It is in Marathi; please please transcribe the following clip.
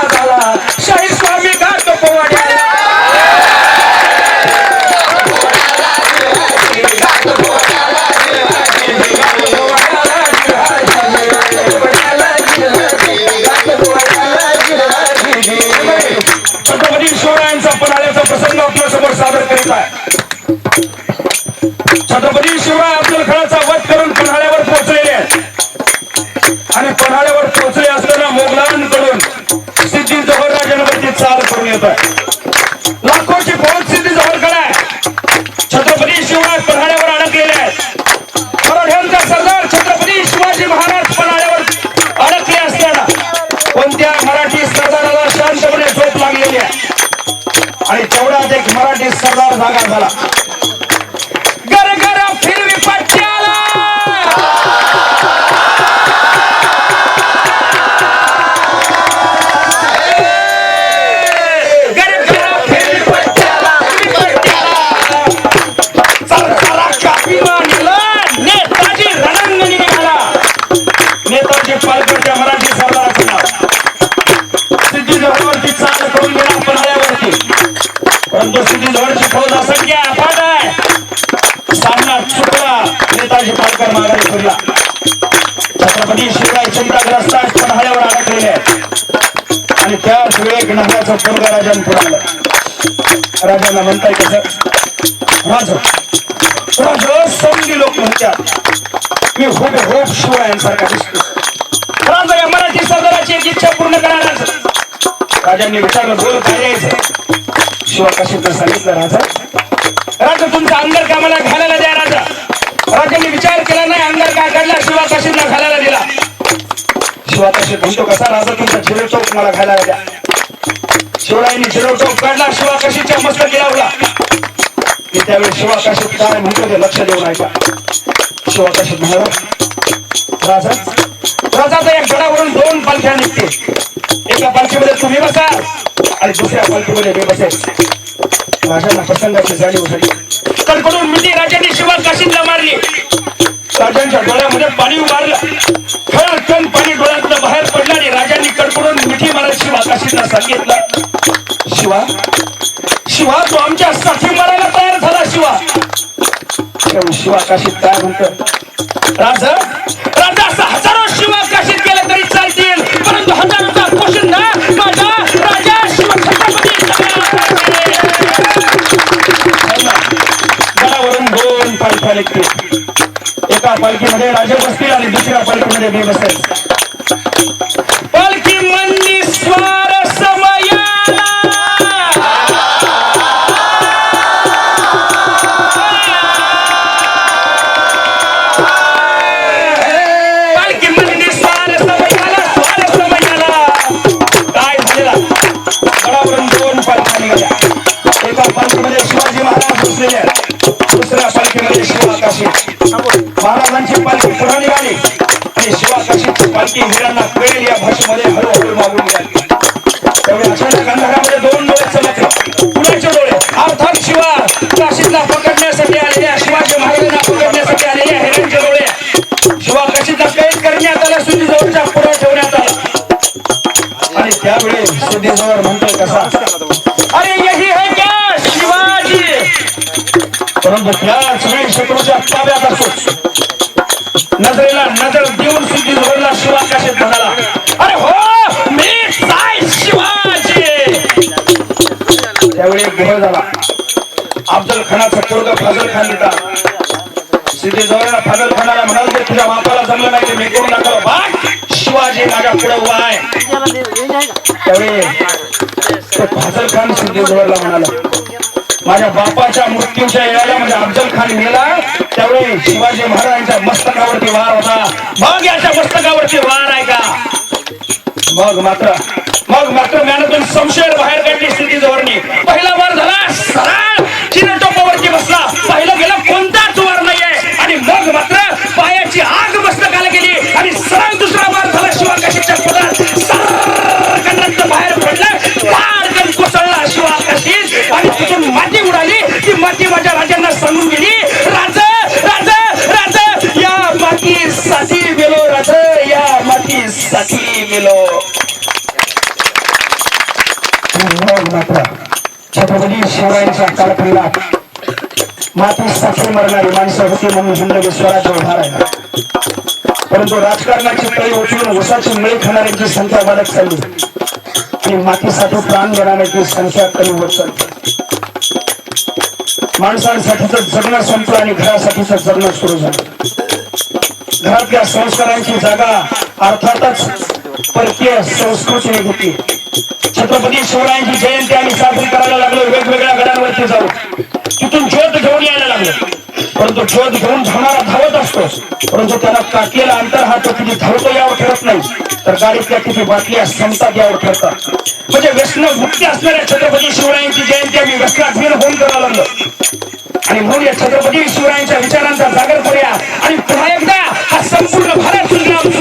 वर शाहीर चाल करून येत लाखोची सिद्धी जवळकडे आहे. छत्रपती शिवराज पन्हाळ्यावर अडकलेले आहेत. मराठ्यांचा सरदार छत्रपती शिवाजी महाराज पन्हाळ्यावर अडकले असताना कोणत्या मराठी सरदाराला शांतपणे झोप लागलेली आहे? आणि तेवढ्यात एक मराठी सरदार जागा झाला. परंतु सिद्धी जवळची फौज असंख्य अफाट आहे. सामना चुकला नेताजी पालकर माघारी फिरला छत्रपती शिवराय चिंताग्रस्त पन्हाळ्यावर अडकलेले आहेत. आणि त्याच वेळेक नव्याचं पोरगा राजाने पुरवलं. राजांना म्हणताय कसं? राज राज समजी लोक म्हणतात. मी खूप होप शिवरायांसारखा दिसतो. राजा या मराठी सरदाराची एक इच्छा पूर्ण करायला. राजांनी विचारलं बोल काय यायचं? शिवा शब्द सांगितलं राजा. राजा तुमचा अंगर कामाला घालायला द्या राजा. मी विचार केला नाही अंगर का काढला शिवा शब्द घालायला दिला. शिवा कशी म्हणतो कसा राजा तुमचा झिरो चौक मला घालायला द्या. शिवरायांनी झिरो चौक काढला शिवाकाशीच्या मस्त गिरावला की त्यावेळी शिवाकाशी काय म्हणतो ते लक्ष देऊन ऐका शिवाकाशी महाराज राजा राजाचा एक गडावरून दोन पालख्या निघते एका पालखीमध्ये तुम्ही बसा आणि दुसऱ्या पालखीमध्ये मी बसेल राजांना प्रसंगाची जाणीव झाली. कडकडून मिठी राजाने शिवा काशींना मारली. राजांच्या डोळ्यामध्ये पाणी उभारलं. खळखळ पाणी डोळ्यातलं बाहेर पडलं आणि राजांनी कडकडून मिठी मारत शिवा काशींना सांगितलं. शिवा शिवा तू आमच्यासाठी मारायला तयार झाला शिवा. शिवा काशीत काय म्हणतो राजा राजा पालखीमध्ये राजे बसतील आणि दुसऱ्या पलटमध्ये मी बसेल महाराजांची पालखी पुढे निघाली. आणि शिवाकाशीची पालखी हिरांना कळेल या भाषेमध्ये हळूहळू मागून मिळाली त्यामुळे अचानक अंधारामध्ये दोन डोळे चमकले. कुणाचे डोळे. अर्थात शिवा काशीला पकडण्यासाठी आलेल्या शिवाजी महाराजांना पकडण्यासाठी आलेल्या हिरांचे डोळे. शिवा काशीचा कैद करण्यात आला सुद्धी जवळच्या पुढे ठेवण्यात आला. आणि त्यावेळी सुद्धी जवळ म्हणतोय कसा? परंतु त्याच वेळी शत्रूच्या ताब्यात असतो नजरेला नजर देऊन सिद्धी जवळला शिवाकाशात म्हणाला अरे हो मी साय शिवाजी. त्यावेळी एक गोळ झाला. अफजल खानाचा पोरग फाजल खान होता. सिद्धी जवळ फाजल खानाला म्हणाल ते तुझ्या बापाला जमलं नाही ते मी करून दाखव बा शिवाजी माझ्या पुढे उभा आहे. त्यावेळी तो फाजल खान सिद्धी जवळला म्हणाला माझ्या बापाच्या मृत्यूच्या याला म्हणजे अफजल खान गेला. त्यावेळी शिवाजी महाराजांच्या मस्तकावरती वार होता. मग याच्या मस्तकावरती वार आहे का? मग मात्र मग मात्र मॅनेजमेंट संशय बाहेर काढली स्थिती धोरणी पहिला गेलो छत्रपती शिवरायांच्या कारकिर्दीला माती साक्षी मरणारी माणसं होती म्हणून जिंदगी स्वराज्य उभा राहिला परंतु राजकारणाची तळी उचलून उसाची मिळी खाणाऱ्यांची संख्या वाढत चालली. आणि मातीसाठी प्राण देणाऱ्यांची संख्या कमी होत चालली. माणसांसाठीच जगणं संपलं आणि घरासाठीच जगणं सुरू झालं. घरातल्या संस्कारांची जागा अर्थातच परकीय संस्कृती होती छत्रपती शिवरायांची जयंती आम्ही साजरी करायला लागलो. वेगवेगळ्या गडांवरती जाऊ तिथून ज्योत घेऊन यायला लागलो. परंतु ज्योत घेऊन धावणारा धावत असतो. परंतु त्याला काकेला अंतर हा तो किती धावतो यावर ठरत नाही. तर गाडीतल्या किती बाटल्या संपतात यावर ठरतात. म्हणजे व्यसन मुक्ती असणाऱ्या छत्रपती शिवरायांची जयंती आम्ही व्यसनात वीर होऊन करावं लागलो. आणि म्हणून या छत्रपती शिवरायांच्या विचारांचा जागर करूया. आणि पुन्हा एकदा हा संपूर्ण भारत सुद्धा